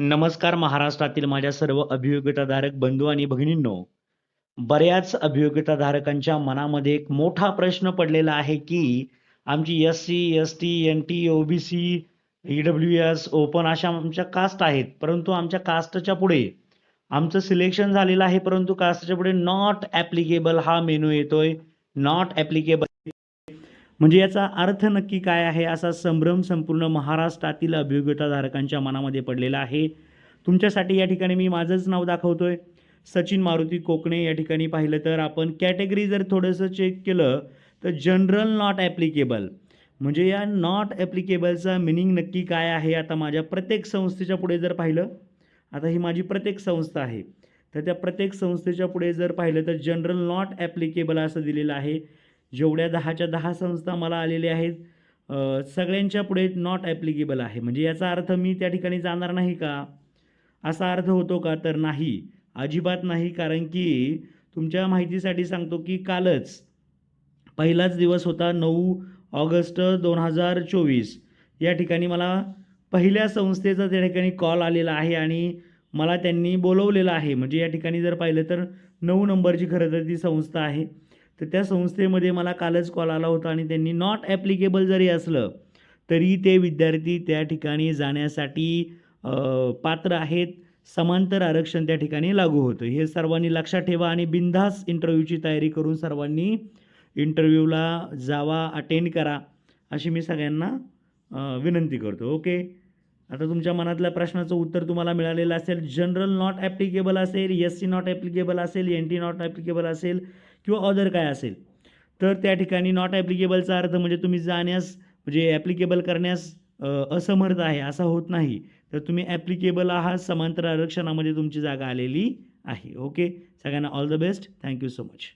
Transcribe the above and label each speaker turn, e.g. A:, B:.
A: नमस्कार महाराष्ट्रातील माझ्या सर्व अभियोग्यताधारक बंधू आणि भगिनींनो. बऱ्याच अभियोग्यताधारकांच्या मनामध्ये एक मोठा प्रश्न पडलेला आहे की आमची S C S T N T OBC EW S open अशा आमच्या कास्ट आहेत. परंतु आमच्या कास्टच्या पुढे आमचं सिलेक्शन झालेलं आहे परंतु कास्टच्या पुढे नॉट ॲप्लिकेबल हा मेनू येतोय. नॉट ॲप्लिकेबल म्हणजे याचा अर्थ नक्की काय आहे? असा संभ्रम संपूर्ण महाराष्ट्रातील अभियोग्यताधारकांच्या मनामध्ये पडलेला आहे. तुमच्यासाठी या ठिकाणी मी माझंच नाव दाखवतो आहे सचिन मारुती कोकणे या ठिकाणी पाहिलं तर आपण कॅटेगरी जर थोडंसं चेक केलं तर जनरल नॉट ॲप्लिकेबल म्हणजे या नॉट ॲप्लिकेबलचा मिनिंग नक्की काय आहे? आता माझ्या प्रत्येक संस्थेच्या पुढे जर पाहिलं आता ही माझी प्रत्येक संस्था आहे. तर त्या प्रत्येक संस्थेच्या पुढे जर पाहिलं तर जनरल नॉट ॲप्लिकेबल असं दिलेलं आहे. जेवढ्या दहाच्या दहा संस्था मला आलेल्या आहेत सगळ्यांच्या पुढे नॉट ॲप्लिकेबल आहे. म्हणजे याचा अर्थ मी त्या ठिकाणी जाणार नाही का? असा अर्थ होतो का? तर नाही. अजिबात नाही कारण की तुमच्या माहितीसाठी सांगतो की कालच पहिलाच दिवस होता नऊ ऑगस्ट दोन हजार चोवीस. या ठिकाणी मला पहिल्या संस्थेचा त्या ठिकाणी कॉल आलेला आहे आणि मला त्यांनी बोलवलेलं आहे. म्हणजे या ठिकाणी जर पाहिलं तर नऊ नंबरची खरं तर ती संस्था आहे. तर त्या संस्थेमध्ये मला कालच कॉल आला होता आणि त्यांनी नॉट ॲप्लिकेबल जरी असलं तरी ते विद्यार्थी त्या ठिकाणी जाण्यासाठी पात्र आहेत. समांतर आरक्षण त्या ठिकाणी लागू होतं. हे सर्वांनी लक्षात ठेवा आणि बिनधास इंटरव्ह्यूची तयारी करून सर्वांनी इंटरव्ह्यूला जावा अटेंड करा अशी मी सगळ्यांना विनंती करतो. ओके आता तुमच्या मनातल्या प्रश्नाचं उत्तर तुम्हाला मिळालेलं असेल. जनरल नॉट ॲप्लिकेबल असेल एस सी नॉट ॲप्लिकेबल असेल एन टी नॉट ॲप्लिकेबल असेल किंवा अदर काय असेल. तर त्या ठिकाणी नॉट ॲप्लिकेबलचा अर्थ म्हणजे तुम्ही जाण्यास म्हणजे ॲप्लिकेबल करण्यास असमर्थ आहे असा होत नाही. तर तुम्ही ॲप्लिकेबल आहात समांतर आरक्षणामध्ये तुमची जागा आलेली आहे. ओके सगळ्यांना all the best thank you so much